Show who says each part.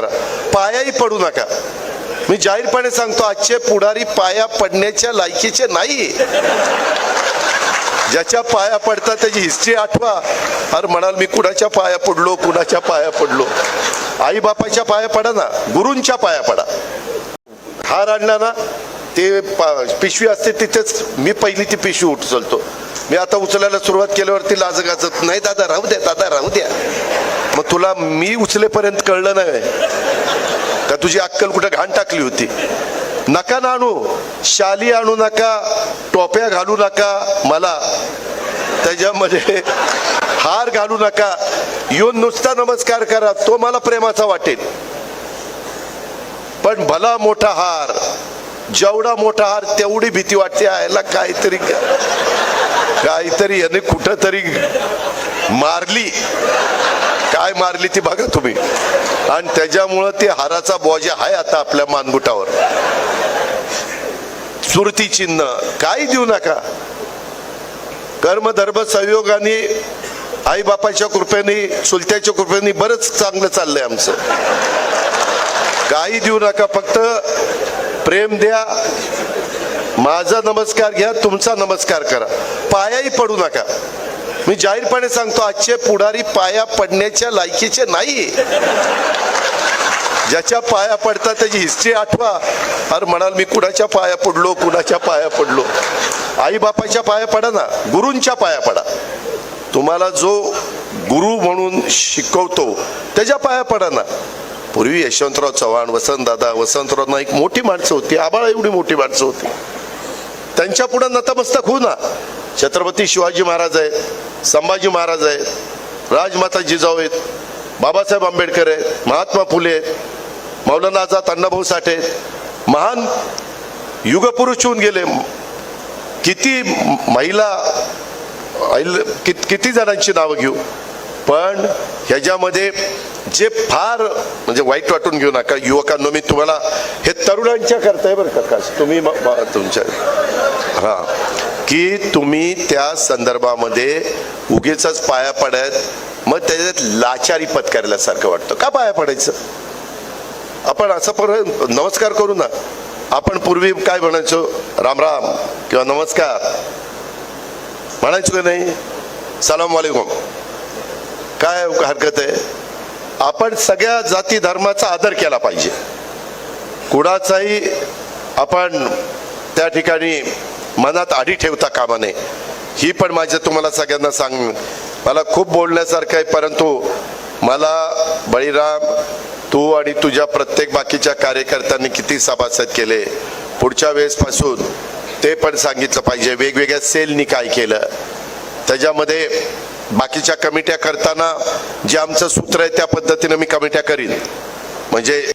Speaker 1: करा. पायाही पडू नका. मी जाहीरपणे सांगतो आजचे पुढारी पाया पडण्याच्या लायकीचे नाही ज्याच्या पाया पडतात त्याची हिस्ट्री आठवा. अरे म्हणाल मी कुणाच्या पाया पडलो कुणाच्या पाया पडलो? आई बापाच्या पाया पडा ना गुरूंच्या पाया पडा. हार आणला ना ते पिशवी असते तिथेच मी पहिली ती पिशवी उचलतो. मी आता उचलायला सुरुवात केल्यावरती लाज गाजत नाही दादा राहू द्या दादा राहू द्या. मग तुला मी उचलेपर्यंत कळलं नाही. का तुझी अक्कल कुठं घाण टाकली होती? नका ना आणू शाली आणू नका टोप्या घालू नका मला त्याच्यामध्ये हार घालू नका. येऊन नुसता नमस्कार करा तो मला प्रेमाचा वाटेल. पण भला मोठा हार जेवढा मोठा हार तेवढी भीती वाटते यायला काहीतरी काहीतरी याने कुठंतरी मारली. काय मारली ती बघा तुम्ही. आणि त्याच्यामुळं ते हाराचा बोजा आहे आता आपल्या मानगुटावर. सुरती चिन्ह काही देऊ नका. कर्म धर्म संयोगाने आई बापाच्या कृपेने चुलत्याच्या कृपेने बरंच चांगलं चाललंय आमचं. काही देऊ नका फक्त प्रेम द्या. माझा नमस्कार घ्या तुमचा नमस्कार करा. पायाही पडू नका. मी जाहीरपणे सांगतो आजचे पुढारी पाया पडण्याच्या लायकीचे नाही ज्याच्या पाया पडतात त्याची हिस्ट्री आठवा. अरे म्हणाल मी कुणाच्या पाया पडलो कुणाच्या पाया पडलो? आई बापाच्या पाया पडा ना गुरूंच्या पाया पडा. तुम्हाला जो गुरु म्हणून शिकवतो त्याच्या पाया पडा ना. पूर्वी यशवंतराव चव्हाण वसंतदादा वसंतराव नाईक मोठी माणसं होती आबाळा एवढी मोठी माणसं होती. त्यांच्या पुढे नतमस्तक होऊ ना. छत्रपती शिवाजी महाराज आहेत संभाजी महाराज आहेत राजमाता जिजाऊ आहेत बाबासाहेब आंबेडकर आहेत महात्मा फुले आहेत मौलाना आझाद अण्णाभाऊ साठे आहेत. महान युगपुरुष होऊन गेले. किती महिला कित- किती जणांची नावं घेऊ? पण ह्याच्यामध्ये जे फार म्हणजे वाईट वाटून घेऊ नका युवकांनो मी तुम्हाला हे तरुणांच्या करताय बरं का तुम्ही तुमच्या हां. की तुम्ही त्या संदर्भामध्ये उगीच पाया पडत मग त्याच्यात लाचारी पत्करल्यासारखं वाटतं. का पाया पडायचं? आपण असं पर नमस्कार करू ना. आपण पूर्वी काय म्हणायचो? राम राम किंवा नमस्कार. म्हणायचो का नाही? सलाम वालेकुम. काय हरकत आहे? आपण सगळ्या जाती धर्माचा आदर केला पाहिजे. कुणाचाही आपण त्या ठिकाणी मनात आधी ठेवता कामा नये. ही पण माझ्या तुम्हाला सगळ्यांना सांग मला खूप बोलण्यासारखं आहे परंतु मला बळीराम तू आणि तुझ्या प्रत्येक बाकीच्या कार्यकर्त्यांनी किती सभासद केले पुढच्या वेळेसपासून ते पण सांगितलं पाहिजे. वेगवेगळ्या सेलनी काय केलं. त्याच्यामध्ये बाकीच्या कमिट्या करताना जे आमचं सूत्र आहे त्या पद्धतीनं मी कमिट्या करीन. म्हणजे